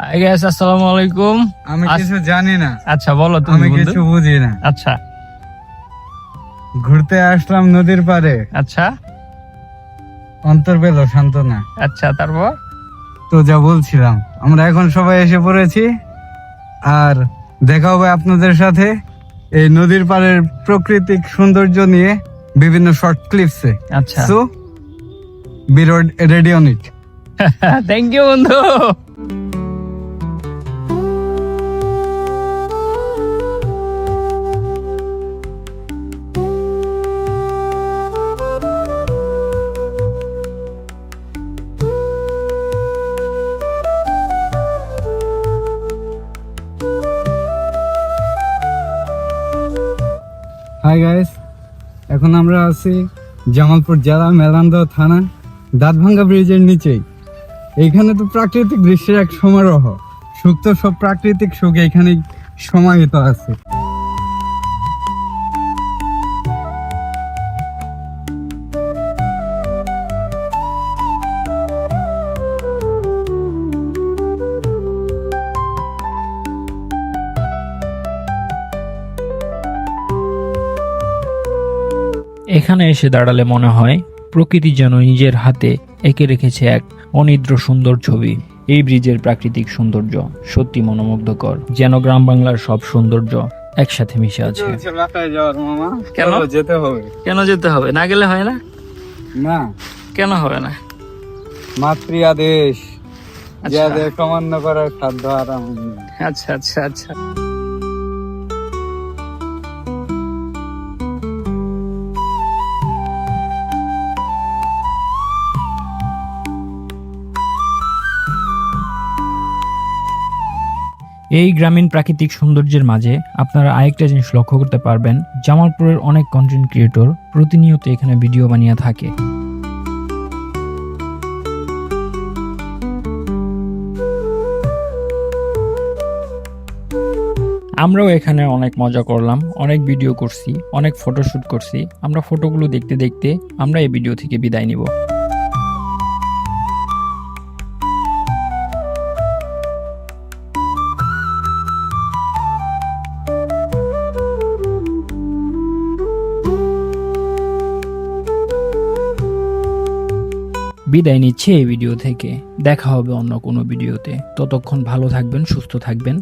Hi guys আসসালামু আলাইকুম। আমি কিছু জানি না। আচ্ছা বলো তুমি আমি কিছু বুঝি না। আচ্ছা। ঘুরতে আসলাম নদীর পাড়ে। আচ্ছা। অন্তর পেল সান্ত্বনা। আচ্ছা তারপর? তো যা বলছিলাম আমরা এখন সবাই এসে পড়েছি। আর দেখা হবে আপনাদের সাথে এই নদীর পাড়ের প্রাকৃতিক সৌন্দর্য নিয়ে বিভিন্ন শর্ট ক্লিপসে আচ্ছা। So be ready on it thank you বন্ধু। হাই গাইস এখন আমরা আছি জামালপুর জেলা মেলান্দহ থানা দাঁতভাঙ্গা ব্রিজের নিচেই। এইখানে তো প্রাকৃতিক দৃশ্যের এক সমারোহ। সুক্ত সব প্রাকৃতিক সুখ এখানে সমাহিত আছে। এখানে এসে দাঁড়ালে মনে হয় প্রকৃতি যেন নিজের হাতে এঁকে রেখেছে এক অনিদ্র সুন্দর ছবি। এই ব্রিজের প্রাকৃতিক সৌন্দর্য সত্যি মনোমুগ্ধকর যেন গ্রাম বাংলার সব সৌন্দর্য একসাথে মিশে আছে। কেন? যেতে হবে। কেন যেতে হবে? না গেলে হয় না? না। কেন হবে না? মাতৃ আদেশ। যে আচ্ছা। আদেশ অমান্য করার সাধ্য আর আচ্ছা আচ্ছা আচ্ছা। এই গ্রামীণ প্রাকৃতিক সৌন্দর্যের মাঝে আপনারা আরেকটা জিনিস লক্ষ্য করতে পারবেন, জামালপুরের অনেক কন্টেন্ট ক্রিয়েটর প্রতিনিয়ত এখানে ভিডিও বানিয়ে থাকে। আমরাও এখানে অনেক মজা করলাম, অনেক ভিডিও করছি, অনেক ফটোশুট করছি। আমরা ফটোগুলো দেখতে দেখতে আমরা এই ভিডিও থেকে বিদায় নিব। বিদায় নিচ্ছে এই ভিডিও থেকে। দেখা হবে অন্য কোনো ভিডিওতে। ততক্ষণ ভালো থাকবেন, সুস্থ থাকবেন।